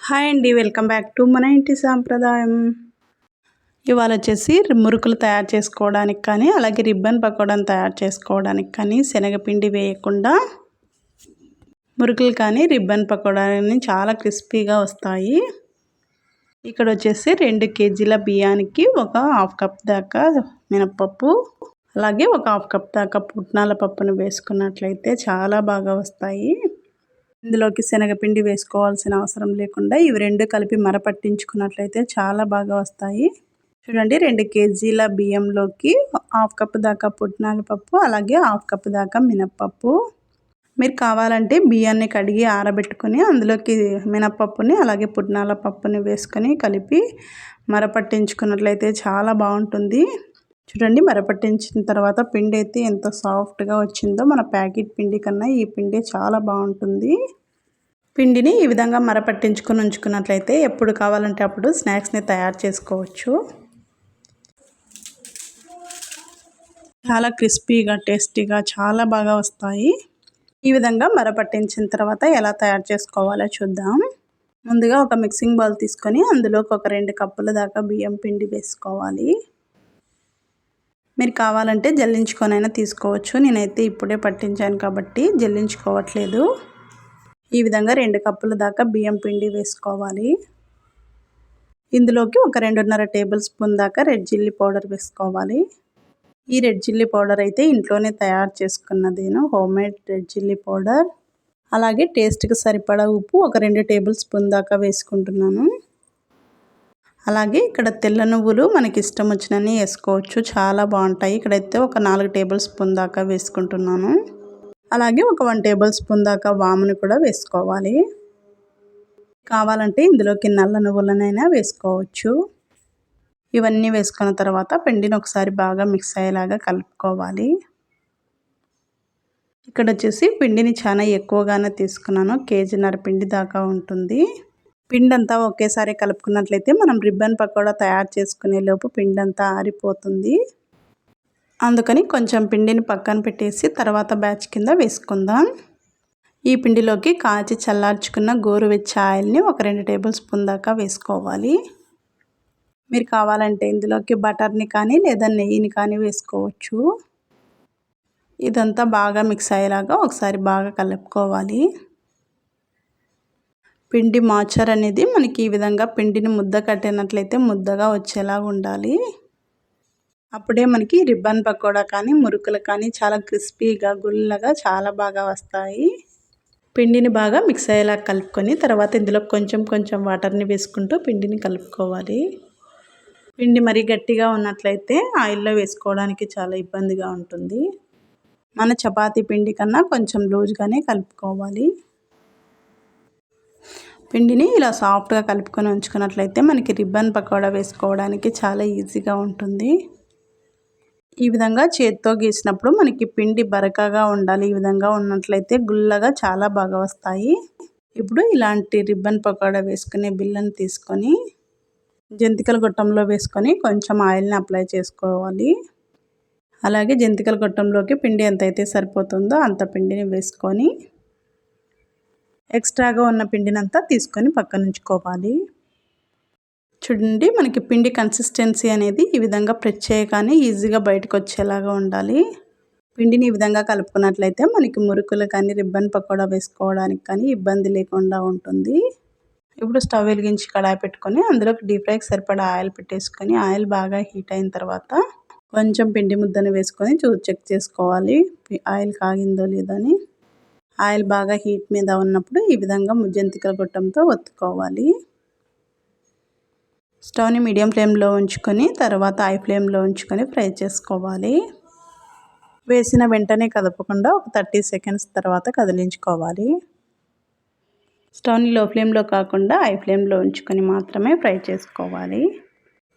Hi అండి welcome back to మన ఇంటి సాంప్రదాయం. ఇవాళ వచ్చేసి మురుకులు తయారు చేసుకోవడానికి కానీ అలాగే రిబ్బన్ పకోడాను తయారు చేసుకోవడానికి కానీ శనగపిండి వేయకుండా మురుకులు కానీ రిబ్బన్ పకోడాని చాలా క్రిస్పీగా వస్తాయి. ఇక్కడ వచ్చేసి రెండు కేజీల బియ్యానికి ఒక హాఫ్ కప్ దాకా మినప్పప్పు అలాగే ఒక హాఫ్ కప్ దాకా పుట్నాల పప్పును వేసుకున్నట్లయితే చాలా బాగా వస్తాయి. ఇందులోకి శనగపిండి వేసుకోవాల్సిన అవసరం లేకుండా ఇవి రెండు కలిపి మరపట్టించుకున్నట్లయితే చాలా బాగా వస్తాయి. చూడండి రెండు కేజీల బియ్యంలోకి హాఫ్ కప్ దాకా పుట్నాల పప్పు అలాగే హాఫ్ కప్ దాకా మినప్పప్పు. మీరు కావాలంటే బియ్యాన్ని కడిగి ఆరబెట్టుకొని అందులోకి మినప్పప్పుని అలాగే పుట్నాల పప్పుని వేసుకొని కలిపి మరపట్టించుకున్నట్లయితే చాలా బాగుంటుంది. చూడండి మరపట్టించిన తర్వాత పిండి అయితే ఎంత సాఫ్ట్గా వచ్చిందో మన ప్యాకెట్ పిండి కన్నా ఈ పిండి చాలా బాగుంటుంది. పిండిని ఈ విధంగా మరపట్టించుకొని ఉంచుకున్నట్లయితే ఎప్పుడు కావాలంటే అప్పుడు స్నాక్స్ని తయారు చేసుకోవచ్చు. చాలా క్రిస్పీగా టేస్టీగా చాలా బాగా వస్తాయి. ఈ విధంగా మరపట్టించిన తర్వాత ఎలా తయారు చేసుకోవాలో చూద్దాం. ముందుగా ఒక మిక్సింగ్ బౌల్ తీసుకొని అందులోకి ఒక రెండు కప్పుల దాకా బియ్యం పిండి వేసుకోవాలి. మీరు కావాలంటే జల్లించుకొనైనా తీసుకోవచ్చు. నేనైతే ఇప్పుడే పట్టించాను కాబట్టి జల్లించుకోవట్లేదు. ఈ విధంగా రెండు కప్పుల దాకా బియ్యం పిండి వేసుకోవాలి. ఇందులోకి ఒక రెండున్నర టేబుల్ స్పూన్ దాకా రెడ్ చిల్లీ పౌడర్ వేసుకోవాలి. ఈ రెడ్ చిల్లీ పౌడర్ అయితే ఇంట్లోనే తయారు చేసుకున్నదేను homemade red chilli powder. అలాగే టేస్ట్కి సరిపడా ఉప్పు ఒక రెండు టేబుల్ స్పూన్ దాకా వేసుకుంటున్నాను. అలాగే ఇక్కడ తెల్ల నువ్వులు మనకి ఇష్టం వచ్చినవి వేసుకోవచ్చు. చాలా బాగుంటాయి. ఇక్కడైతే ఒక నాలుగు టేబుల్ స్పూన్ దాకా వేసుకుంటున్నాను. అలాగే ఒక వన్ టేబుల్ స్పూన్ దాకా వామును కూడా వేసుకోవాలి. కావాలంటే ఇందులోకి నల్ల నువ్వులనైనా వేసుకోవచ్చు. ఇవన్నీ వేసుకున్న తర్వాత పిండిని ఒకసారి బాగా మిక్స్ అయ్యేలాగా కలుపుకోవాలి. ఇక్కడ వచ్చేసి పిండిని చాలా ఎక్కువగానే తీసుకున్నాను. కేజీన్నర పిండి దాకా ఉంటుంది. పిండి అంతా ఒకేసారి కలుపుకున్నట్లయితే మనం రిబ్బన్ పకోడా తయారు చేసుకునే లోపు పిండి అంతా ఆరిపోతుంది. అందుకని కొంచెం పిండిని పక్కన పెట్టేసి తర్వాత బ్యాచ్ కింద వేసుకుందాం. ఈ పిండిలోకి కాచి చల్లార్చుకున్న గోరువెచ్చ ఆయిల్ని ఒక రెండు టేబుల్ స్పూన్ దాకా వేసుకోవాలి. మీరు కావాలంటే ఇందులోకి బటర్ని కానీ లేదా నెయ్యిని కానీ వేసుకోవచ్చు. ఇదంతా బాగా మిక్స్ అయ్యేలాగా ఒకసారి బాగా కలుపుకోవాలి. పిండి మాచర్ అనేది మనకి ఈ విధంగా పిండిని ముద్ద కట్టినట్లయితే ముద్దగా వచ్చేలాగా ఉండాలి. అప్పుడే మనకి రిబ్బన్ పకోడా కానీ మురుకులు కానీ చాలా క్రిస్పీగా గుల్లగా చాలా బాగా వస్తాయి. పిండిని బాగా మిక్స్ అయ్యేలా కలుపుకొని తర్వాత ఇందులో కొంచెం కొంచెం వాటర్ని వేసుకుంటూ పిండిని కలుపుకోవాలి. పిండి మరీ గట్టిగా ఉన్నట్లయితే ఆయిల్లో వేసుకోవడానికి చాలా ఇబ్బందిగా ఉంటుంది. మన చపాతీ పిండి కన్నా కొంచెం లూజ్గానే కలుపుకోవాలి. పిండిని ఇలా సాఫ్ట్గా కలుపుకొని ఉంచుకున్నట్లయితే మనకి రిబ్బన్ పకోడా వేసుకోవడానికి చాలా ఈజీగా ఉంటుంది. ఈ విధంగా చేత్తో గీసినప్పుడు మనకి పిండి బరకగా ఉండాలి. ఈ విధంగా ఉన్నట్లయితే గుల్లగా చాలా బాగా వస్తాయి. ఇప్పుడు ఇలాంటి రిబ్బన్ పకోడా వేసుకునే బిల్లని తీసుకొని జంతికల గొట్టంలో వేసుకొని కొంచెం ఆయిల్ని అప్లై చేసుకోవాలి. అలాగే జంతికల గొట్టంలోకి పిండి ఎంత అయితే సరిపోతుందో అంత పిండిని వేసుకొని ఎక్స్ట్రాగా ఉన్న పిండినంతా తీసుకొని పక్కనుంచుకోవాలి. చూడండి మనకి పిండి కన్సిస్టెన్సీ అనేది ఈ విధంగా ప్రెస్ చేయగానే ఈజీగా బయటకు వచ్చేలాగా ఉండాలి. పిండిని ఈ విధంగా కలుపుకున్నట్లయితే మనకి మురుకులు కానీ రిబ్బన్ పకోడా వేసుకోవడానికి కానీ ఇబ్బంది లేకుండా ఉంటుంది. ఇప్పుడు స్టవ్ వెలిగించి కడాయి పెట్టుకొని అందులోకి డీప్ ఫ్రైకి సరిపడా ఆయిల్ పెట్టేసుకొని ఆయిల్ బాగా హీట్ అయిన తర్వాత కొంచెం పిండి ముద్దను వేసుకొని చూ చెక్ చేసుకోవాలి. ఆయిల్ కాగిందో లేదని ఆయిల్ బాగా హీట్ మీద ఉన్నప్పుడు ఈ విధంగా ముజ్జంతికల గొట్టంతో ఒత్తుకోవాలి. స్టవ్ని మీడియం ఫ్లేమ్లో ఉంచుకొని తర్వాత హై ఫ్లేమ్లో ఉంచుకొని ఫ్రై చేసుకోవాలి. వేసిన వెంటనే కదపకుండా ఒక థర్టీ సెకండ్స్ తర్వాత కదిలించుకోవాలి. స్టవ్ని లో ఫ్లేమ్లో కాకుండా హై ఫ్లేమ్లో ఉంచుకొని మాత్రమే ఫ్రై చేసుకోవాలి.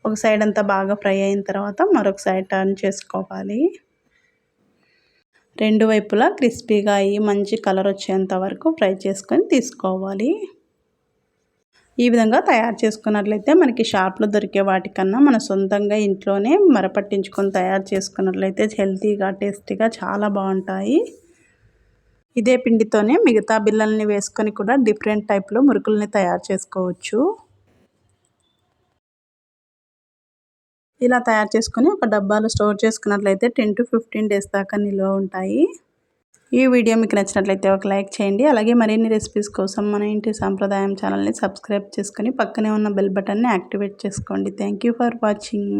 ఒక సైడ్ అంతా బాగా ఫ్రై అయిన తర్వాత మరొక సైడ్ టర్న్ చేసుకోవాలి. రెండు వైపులా క్రిస్పీగా అయ్యి మంచి కలర్ వచ్చేంత వరకు ఫ్రై చేసుకొని తీసుకోవాలి. ఈ విధంగా తయారు చేసుకున్నట్లయితే మనకి షాప్లో దొరికే వాటికన్నా మన సొంతంగా ఇంట్లోనే మరపట్టించుకొని తయారు చేసుకున్నట్లయితే హెల్తీగా టేస్టీగా చాలా బాగుంటాయి. ఇదే పిండితోనే మిగతా బిల్లల్ని వేసుకొని కూడా డిఫరెంట్ టైప్లో మురుకుల్ని తయారు చేసుకోవచ్చు. ఇలా తయారు చేసుకొని ఒక డబ్బాలో స్టోర్ చేసుకున్నట్లయితే టెన్ టు ఫిఫ్టీన్ డేస్ దాకా నిల్వ ఉంటాయి. ఈ వీడియో మీకు నచ్చినట్లయితే ఒక లైక్ చేయండి. అలాగే మరిన్ని రెసిపీస్ కోసం మన ఇంటి సాంప్రదాయం ఛానల్ని సబ్స్క్రైబ్ చేసుకొని పక్కనే ఉన్న బెల్ బటన్ని యాక్టివేట్ చేసుకోండి. Thank for watching